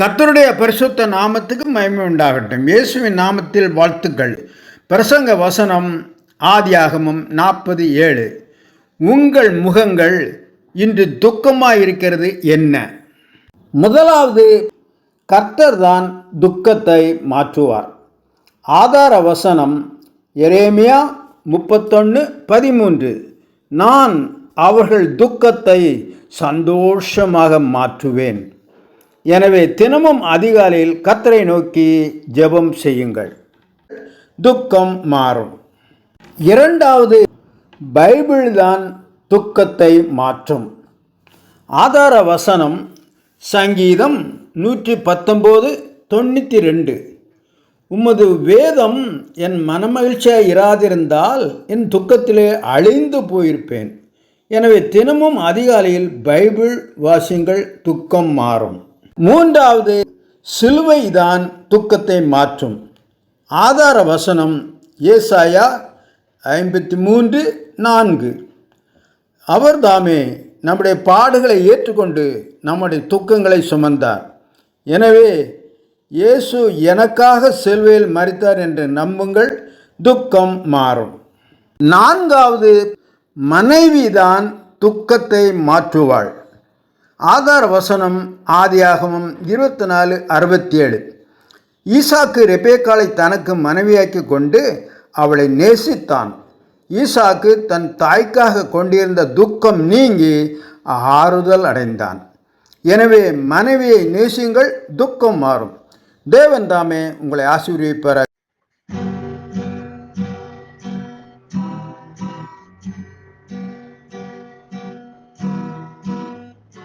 கர்த்தருடைய பரிசுத்த நாமத்துக்கு மயமை உண்டாகட்டும். இயேசுவின் நாமத்தில் வாழ்த்துக்கள். பிரசங்க வசனம் ஆதியாகமும் நாற்பது ஏழு. உங்கள் முகங்கள் இன்று துக்கமாயிருக்கிறது என்ன? முதலாவது கர்த்தர் தான் துக்கத்தை மாற்றுவார். ஆதார வசனம் எரேமியா முப்பத்தொன்று பதிமூன்று. நான் அவர்கள் துக்கத்தை சந்தோஷமாக மாற்றுவேன். எனவே தினமும் அதிகாலையில் கத்தரை நோக்கி ஜெபம் செய்யுங்கள். துக்கம் மாறும். இரண்டாவது பைபிள் தான் துக்கத்தை மாற்றும். ஆதார வசனம் சங்கீதம் நூற்றி பத்தொம்போது தொண்ணூற்றி ரெண்டு உமது வேதம் என் மனமகிழ்ச்சியாக இராதிருந்தால் என் துக்கத்திலே அழிந்து போயிருப்பேன். எனவே தினமும் அதிகாலையில் பைபிள் வாசிங்கள் துக்கம் மாறும். மூன்றாவது சிலுவை தான் துக்கத்தை மாற்றும். ஆதார வசனம் ஏசாயா ஐம்பத்தி மூன்று நான்கு. அவர் தாமே நம்முடைய பாடுகளை ஏற்றுக்கொண்டு நம்முடைய துக்கங்களை சுமந்தார். எனவே இயேசு எனக்காக செல்வையில் மறித்தார் என்று நம்புங்கள் துக்கம் மாறும். நான்காவது மனைவிதான் துக்கத்தை மாற்றுவாள். ஆதார வசனம் ஆதியாகமம் இருபத்தி நாலு அறுபத்தி ஏழு ஈசாக்கு ரெபேக்காலை தனக்கு மனைவியாக்கி கொண்டு அவளை நேசித்தான். ஈசாக்கு தன் தாய்க்காக கொண்டிருந்த துக்கம் நீங்கி ஆறுதல் அடைந்தான். எனவே மனைவியை நேசியுங்கள் துக்கம் மாறும். தேவன் தாமே உங்களை ஆசீர்விப்பார்